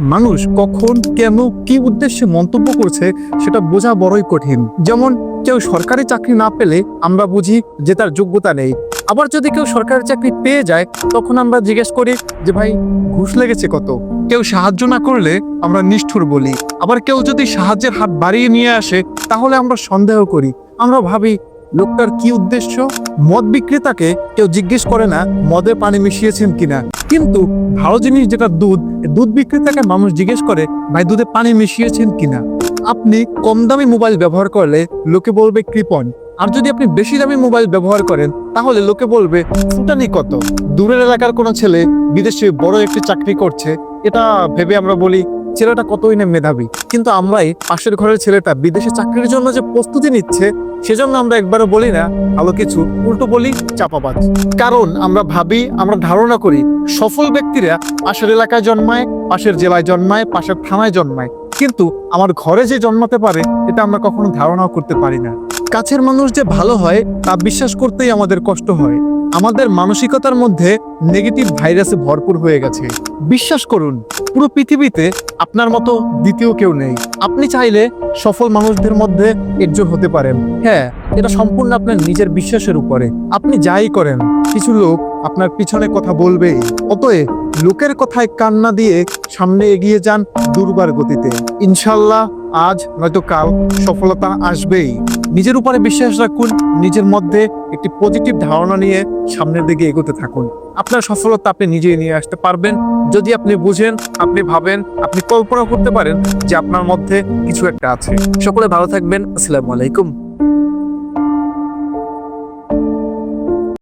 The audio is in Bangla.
মানুষ কখন, কেন, কি উদ্দেশ্যে মন্তব্য করছে সেটা বোঝা বড়ই কঠিন। যেমন, কেউ সরকারি চাকরি না পেলে আমরা বুঝি যে তার যোগ্যতা নেই। আবার যদি কেউ সরকারি চাকরি পেয়ে যায়, তখন আমরা জিজ্ঞেস করি যে, ভাই, ঘুষ লেগেছে কত? কেউ সাহায্য না করলে আমরা নিষ্ঠুর বলি। আবার কেউ যদি সাহায্যের হাত বাড়িয়ে নিয়ে আসে, তাহলে আমরা সন্দেহ করি। আমরা ভাবি, লোকটার কি উদ্দেশ্য? মদ বিক্রেতাকে কেউ জিজ্ঞেস করে না, মদে পানি মিশিয়েছেন কিনা? কিন্তু ভালো জিনিস যেটা দুধ দুধ বিক্রেতাকে মানুষ জিজ্ঞেস করে, ভাই, দুধে পানি মিশিয়েছেন কিনা? আপনি কম দামি মোবাইল ব্যবহার করলে লোকে বলবে কৃপন। আর যদি আপনি বেশি দামি মোবাইল ব্যবহার করেন, তাহলে লোকে বলবে, ফুটানি কত? দূরের এলাকার কোনো ছেলে বিদেশে বড় একটি চাকরি করছে, এটা ভেবে আমরা বলি ছেলেটা কতই না মেধাবী। কিন্তু আমরাই পাশের ঘরের ছেলেটা বিদেশে চাকরির জন্য যে প্রস্তুতি নিচ্ছে, সেজন্য আমরা একবারও বলি না ভালো কিছু, উল্টো বলি চাপাবাজ। কারণ আমরা ভাবি, আমরা ধারণা করি, সফল ব্যক্তিরা পাশের এলাকায় জন্মায়, পাশের জেলায় জন্মায়, পাশের থানায় জন্মায়। কিন্তু আমার ঘরে যে জন্মাতে পারে, এটা আমরা কখনো ধারণাও করতে পারি না। কাছের মানুষ যে ভালো হয়, তা বিশ্বাস করতেই আমাদের কষ্ট হয়। আমাদের মানসিকতার মধ্যে নেগেটিভ ভাইরাসে ভরপুর হয়ে গেছে। বিশ্বাস করুন, পুরো পৃথিবীতে আপনার মতো দ্বিতীয় কেউ নেই। আপনি চাইলে সফল মানুষদের মধ্যে একজন হতে পারেন। হ্যাঁ এটা সম্পূর্ণ আপনার নিজের বিশ্বাসের উপরে। আপনি যাই করেন, কিছু লোক আপনার পিছনে কথা বলবেই। অতএব লোকের কথায় কান্না দিয়ে সামনে এগিয়ে যান দুর্বার গতিতে। ইনশাল্লাহ আজ নয়তো কাল সফলতা আসবেই। নিজের উপরে বিশ্বাস রাখুন, নিজের মধ্যে একটি পজিটিভ ধারণা নিয়ে সামনের দিকে এগোতে থাকুন। আপনার সফলতা আপনি নিজেই নিয়ে আসতে পারবেন। যদি আপনি বুঝেন, আপনি ভাবেন, আপনি কল্পনা করতে পারেন যে আপনার মধ্যে কিছু একটা আছে। সকলে ভালো থাকবেন। আসসালামু আলাইকুম।